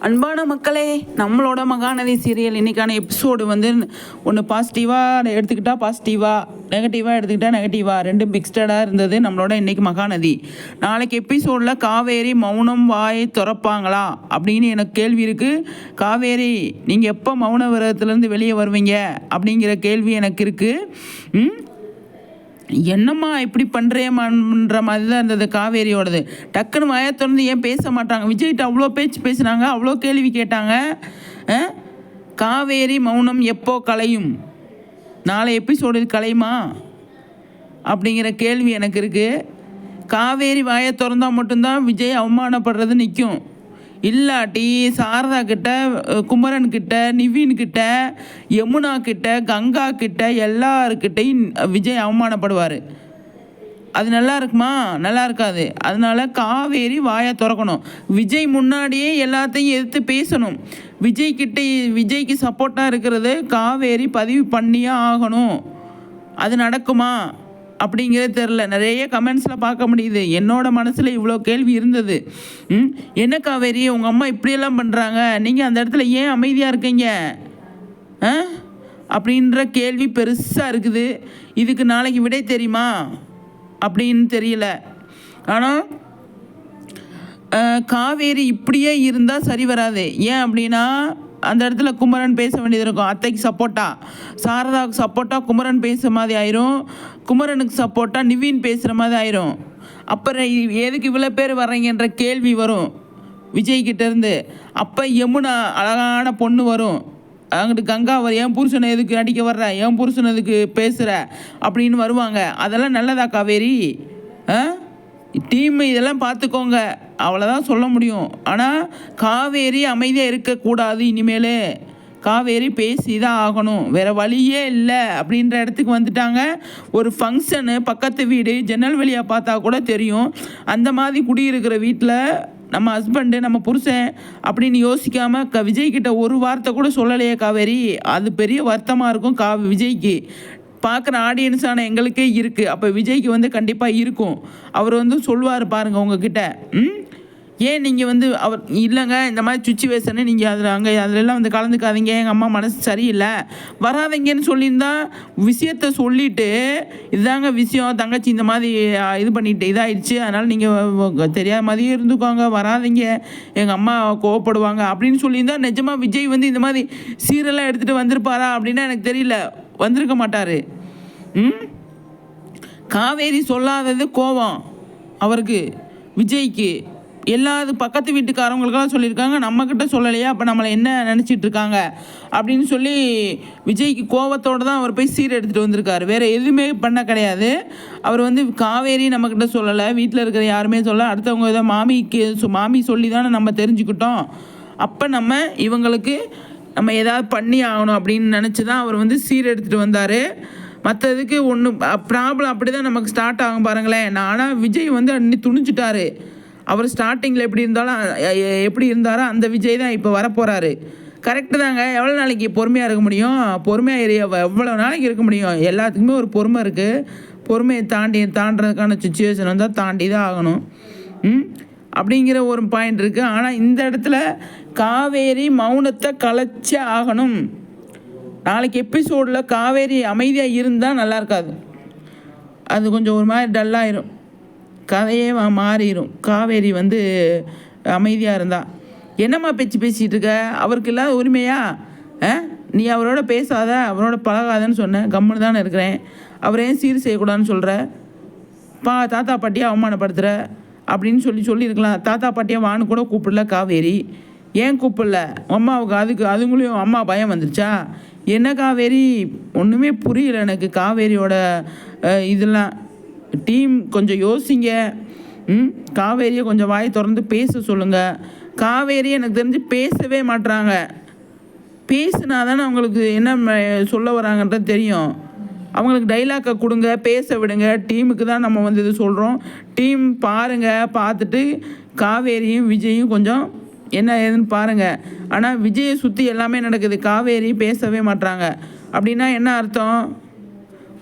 அன்பான மக்களே நம்மளோட மகாநதி சீரியல் இன்றைக்கான எபிசோடு வந்து ஒன்று பாசிட்டிவாக எடுத்துக்கிட்டால் பாசிட்டிவாக நெகட்டிவாக எடுத்துக்கிட்டால் நெகட்டிவாக ரெண்டும் மிக்ஸ்டடாக இருந்தது நம்மளோட இன்னைக்கு மகாநதி. நாளைக்கு எபிசோடில் காவேரி மௌனம் வாயை திறப்பாங்களா அப்படின்னு எனக்கு கேள்வி இருக்குது காவேரி நீங்கள் எப்போ மௌன விரதத்துலேருந்து வெளியே வருவீங்க அப்படிங்கிற கேள்வி எனக்கு இருக்குது என்னம்மா இப்படி பண்ணுறேம்மான்ற மாதிரி தான் இருந்தது காவேரியோடது. டக்குன்னு வாயை திறந்து ஏன் பேச மாட்டாங்க? விஜய்கிட்ட அவ்வளோ பேச்சு பேசுனாங்க அவ்வளோ கேள்வி கேட்டாங்க. ஆ? காவேரி மௌனம் எப்போ கலையும்? நாளை எபிசோடில் கலையுமா? அப்படிங்கிற கேள்வி எனக்கு இருக்குது காவேரி வாயை திறந்தா மட்டும்தான் விஜய் அவமானப்படுறது நிற்கும் இல்லாட்டி சாரதா கிட்ட குமரன் கிட்ட நிவின் கிட்ட யமுனா கிட்ட கங்கா கிட்ட எல்லாருக்கிட்டையும் விஜய் அவமானப்படுவார். அது நல்லா இருக்குமா? நல்லா இருக்காது. அதனால காவேரி வாயை திறக்கணும். விஜய் முன்னாடியே எல்லாத்தையும் எதிர்த்து பேசணும். விஜய் கிட்ட விஜய்க்கு சப்போர்ட்டாக இருக்கிறது காவேரி பதிவு பண்ணியே ஆகணும். அது நடக்குமா? அப்படிங்கிறது தெரில நிறைய கமெண்ட்ஸில் பார்க்க முடியுது. என்னோட மனசில் இவ்வளோ கேள்வி இருந்தது. ம்? என்ன காவேரி? உங்கள் அம்மா இப்படியெல்லாம் பண்ணுறாங்க நீங்கள் அந்த இடத்துல ஏன் அமைதியாக இருக்கீங்க? ஆ? அப்படின்ற கேள்வி பெருசாக இருக்குது. இதுக்கு நாளைக்கு விடை தெரியுமா? அப்படின்னு தெரியல. ஆனால் காவேரி இப்படியே இருந்தால் சரி வராது. ஏன் அப்படின்னா அந்த இடத்துல குமரன் பேச வேண்டியது இருக்கும் அத்தைக்கு சப்போர்ட்டா சாரதாவுக்கு சப்போர்ட்டா குமரன் பேசுகிற மாதிரி ஆயிரும். குமரனுக்கு சப்போர்ட்டா நிவின் பேசுகிற மாதிரி ஆயிரும். அப்புறம் எதுக்கு இவ்வளோ பேர் வர்றீங்கன்ற கேள்வி வரும். விஜய்கிட்டேருந்து அப்போ யமுனா அழகான பொண்ணு வரும். அங்கிட்டு கங்கா வர என் புருஷனை எதுக்கு அடிக்க வர்ற? என் புருஷன் எதுக்கு பேசுகிற அப்படின்னு வருவாங்க. அதெல்லாம் நல்லதா காவேரி ஆ? டீம் இதெல்லாம் பார்த்துக்கோங்க. அவ்வளோதான் சொல்ல முடியும். ஆனால் காவேரி அமைதியாக இருக்கக்கூடாது இனிமேல். காவேரி பேசி தான் ஆகணும். வேறு வழியே இல்லை அப்படின்ற இடத்துக்கு வந்துட்டாங்க. ஒரு ஃபங்க்ஷனு பக்கத்து வீடு ஜன்னல் வழியாக பார்த்தா கூட தெரியும். அந்த மாதிரி குடியிருக்கிற வீட்டில் நம்ம ஹஸ்பண்டு நம்ம புருஷன் அப்படின்னு யோசிக்காமல் க விஜய்கிட்ட ஒரு வார்த்தை கூட சொல்லலையே காவேரி. அது பெரிய வருத்தமாக இருக்கும் கா விஜய்க்கு. பார்க்குற ஆடியன்ஸான எங்களுக்கே இருக்குது அப்போ விஜய்க்கு வந்து கண்டிப்பாக இருக்கும். அவர் வந்து சொல்லுவார் பாருங்கள் உங்ககிட்ட. ம்? ஏன் நீங்கள் வந்து அவர் இல்லைங்க இந்த மாதிரி சுச்சுவேஷனு நீங்கள் அதில் அங்கே அதிலெல்லாம் வந்து கலந்துக்காதீங்க எங்கள் அம்மா மனசு சரியில்லை. வராதீங்கன்னு சொல்லியிருந்தா விஷயத்த சொல்லிட்டு இதுதாங்க விஷயம் தங்கச்சி இந்த மாதிரி இது பண்ணிட்டு இதாகிடுச்சு அதனால் நீங்கள் தெரியாத மாதிரியே இருந்துக்கோங்க வராதீங்க எங்கள் அம்மா கோவப்படுவாங்க அப்படின்னு சொல்லியிருந்தா நிஜமாக விஜய் வந்து இந்த மாதிரி சீரெல்லாம் எடுத்துகிட்டு வந்திருப்பாரா அப்படின்னா எனக்கு தெரியல. வந்திருக்க மாட்டார். ம்? காவேரி சொல்லாதது கோவம் அவருக்கு விஜய்க்கு. எல்லா பக்கத்து வீட்டுக்காரவங்களுக்கெல்லாம் சொல்லியிருக்காங்க நம்மக்கிட்ட சொல்லலையா அப்போ நம்மளை என்ன நினச்சிட்டு இருக்காங்க அப்படின்னு சொல்லி விஜய்க்கு கோவத்தோடு தான் அவர் போய் சீர் எடுத்துகிட்டு வந்திருக்காரு. வேறு எதுவுமே பண்ண கிடையாது. அவர் வந்து காவேரி நம்மக்கிட்ட சொல்லலை வீட்டில் இருக்கிற யாருமே சொல்ல அடுத்தவங்க ஏதோ மாமிக்கு மாமி சொல்லி தானே நம்ம தெரிஞ்சுக்கிட்டோம். அப்போ நம்ம இவங்களுக்கு நம்ம ஏதாவது பண்ணி ஆகணும் அப்படின்னு நினச்சி தான் அவர் வந்து சீர் எடுத்துகிட்டு வந்தார். மற்றதுக்கு ஒன்று ப்ராப்ளம் அப்படி தான் நமக்கு ஸ்டார்ட் ஆகும் பாருங்களேன். நான் ஆனால் விஜய் வந்து அன்னி துணிச்சிட்டாரு அவர் ஸ்டார்டிங்கில் எப்படி இருந்தாலும் எப்படி இருந்தாரோ அந்த விஜய் தான் இப்போ வரப்போகிறாரு கரெக்டு தாங்க. எவ்வளோ நாளைக்கு பொறுமையாக இருக்க முடியும்? பொறுமையாக இரு எவ்வளோ நாளைக்கு இருக்க முடியும்? எல்லாத்துக்குமே ஒரு பொறுமை இருக்குது பொறுமையை தாண்டி தாண்டுறதுக்கான சுச்சுவேஷன் வந்தால் தாண்டி தான் ஆகணும். ம்? அப்படிங்கிற ஒரு பாயிண்ட் இருக்குது ஆனால் இந்த இடத்துல காவேரி மௌனத்தை கலைச்சே ஆகணும். நாளைக்கு எபிசோடில் காவேரி அமைதியாக இருந்தால் நல்லா இருக்காது. அது கொஞ்சம் ஒரு மாதிரி டல்லாயிரும் கதையே மாறிடும் காவேரி வந்து அமைதியாக இருந்தா என்னம்மா பேச்சு பேசிகிட்டு இருக்க அவருக்கு இல்லாத உரிமையா? ஆ நீ அவரோட பேசாத அவரோட பழகாதன்னு சொன்னேன் கம்முன்னு தானே இருக்கிறேன். அவரே சீர் செய்யக்கூடாதுன்னு சொல்கிற பா தாத்தா பாட்டியை அவமானப்படுத்துகிற அப்படின்னு சொல்லி சொல்லியிருக்கலாம். தாத்தா பாட்டியை வான்னு கூட கூப்பிடல காவேரி. ஏன் கூப்பிடல? அம்மாவுக்கு அதுக்கு அதுங்களையும் அம்மா பயம் வந்துருச்சா? என்ன காவேரி? ஒன்றுமே புரியல எனக்கு. காவேரியோட இதெல்லாம் டீம் கொஞ்சம் யோசிங்க. ம்? காவேரியை கொஞ்சம் வாய் திறந்து பேச சொல்லுங்கள் காவேரி எனக்கு தெரிஞ்சு பேசவே மாட்றாங்க. பேசுனா தானே அவங்களுக்கு என்ன சொல்ல வராங்கன்றது தெரியும். அவங்களுக்கு டைலாக்கை கொடுங்க பேச விடுங்க. டீமுக்கு தான் நம்ம வந்து இது சொல்கிறோம் டீம் பாருங்கள் பார்த்துட்டு காவேரியும் விஜயும் கொஞ்சம் என்ன ஏதுன்னு பாருங்கள் ஆனால் விஜயை சுற்றி எல்லாமே நடக்குது. காவேரி பேசவே மாட்றாங்க. அப்படின்னா என்ன அர்த்தம்?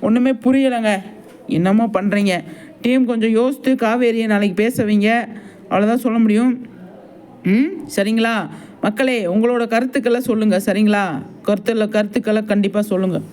ஒன்றுமே புரியலைங்க. என்னமோ பண்ணுறீங்க டீம் கொஞ்சம் யோசித்து காவேரியை நாளைக்கு பேசவிங்க. அவ்வளோதான் சொல்ல முடியும். ம்? சரிங்களா? மக்களே உங்களோட கருத்துக்களை சொல்லுங்கள் சரிங்களா? கருத்துல கருத்துக்களை கண்டிப்பாக சொல்லுங்கள்